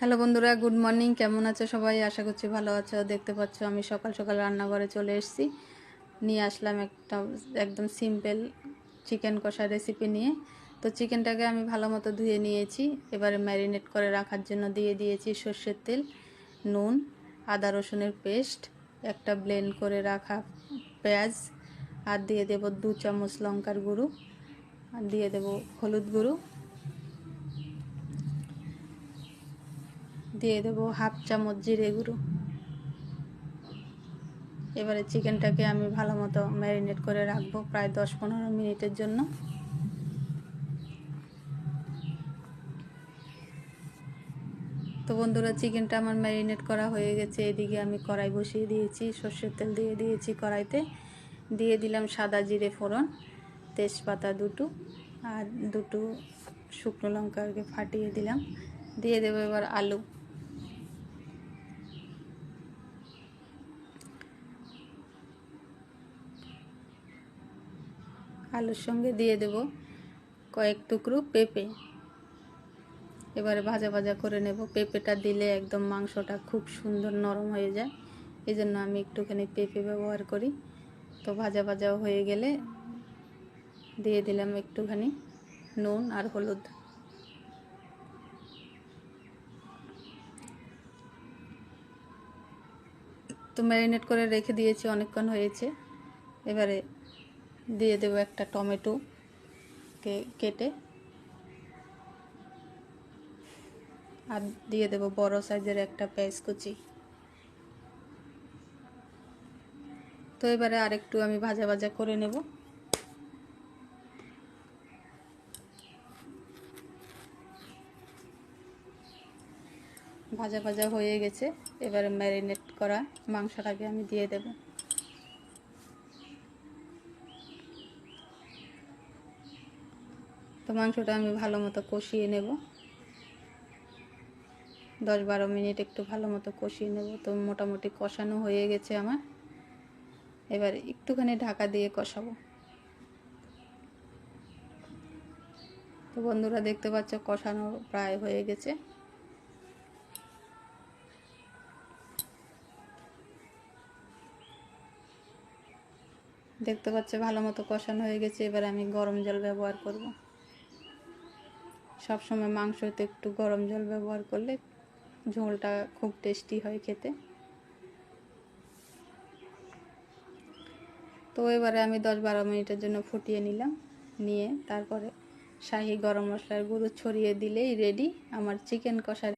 Hello বন্ধুরা, good morning. কেমন আছো সবাই? আশা করছি ভালো আছো। দেখতে পাচ্ছ, আমি সকাল সকাল রান্নাঘরে চলে এসেছি। নিয়ে আসলাম একটা একদম সিম্পল চিকেন কষা রেসিপি নিয়ে। তো চিকেনটাকে আমি ভালো মতো ধুয়ে নিয়েছি। এবারে ম্যারিনেট করে রাখার জন্য দিয়ে দিয়েছি সর্ষের তেল, নুন, আদা রসুনের পেস্ট, একটা ব্লেন্ড করে রাখা পেঁয়াজ, আর দিয়ে দেব দু চামচ লঙ্কার গুঁড়ো, আর দিয়ে দেব হলুদ গুঁড়ো। দিয়ে দেবো হাফ চামচ জিরে গুঁড়ো। এবারে চিকেনটাকে আমি ভালো মতো ম্যারিনেট করে রাখব প্রায় দশ পনেরো মিনিটের জন্য। তো বন্ধুরা, চিকেনটা আমার ম্যারিনেট করা হয়ে গেছে। এদিকে আমি কড়াই বসিয়ে দিয়েছি, সর্ষের তেল দিয়ে দিয়েছি কড়াইতে। দিয়ে দিলাম সাদা জিরে ফোড়ন, তেজপাতা দুটো আর দুটো শুকনো লঙ্কাকে ফাটিয়ে দিলাম। দিয়ে দেবো এবার আলু। আলুর সঙ্গে দিয়ে দেব কয়েক টুকরো পেঁপে। এবারে ভাজা ভাজা করে নেব। পেঁপেটা দিলে একদম মাংসটা খুব সুন্দর নরম হয়ে যায়। এই জন্য আমি একটুখানি পেঁপে ব্যবহার করি। তো ভাজা ভাজা হয়ে গেলে দিয়ে দিলাম একটুখানি নুন আর হলুদ। তো ম্যারিনেট করে রেখে দিয়েছি, অনেকক্ষণ হয়েছে। এবারে দিয়ে দেবো একটা টমেটো কেটে। আর দিয়ে দেবো বড় সাইজের একটা পেঁয়াজ কুচি। তো এবারে আরেকটু আমি ভাজা ভাজা করে নেব। ভাজা ভাজা হয়ে গেছে। এবারে ম্যারিনেট করা মাংসটাকে আমি দিয়ে দেব। তো মাংসটা আমি ভালো মতো কষিয়ে নেব। দশ বারো মিনিট একটু ভালো মতো কষিয়ে নেব। তো মোটামুটি কষানো হয়ে গেছে আমার। এবার একটুখানি ঢাকা দিয়ে কষাবো। তো বন্ধুরা দেখতে পাচ্ছ কষানো প্রায় হয়ে গেছে। দেখতে পাচ্ছ ভালো মতো কষানো হয়ে গেছে। এবার আমি গরম জল ব্যবহার করব। সব সময় মাংসতে একটু গরম জল ব্যবহার করলে ঝোলটা খুব টেস্টি হয় খেতে। তো এবারে আমি দশ বারো মিনিটের জন্য ফুটিয়ে নিলাম, নিয়ে তারপরে শাহি গরম মশলার গুঁড়ো ছড়িয়ে দিলেই রেডি আমার চিকেন কষা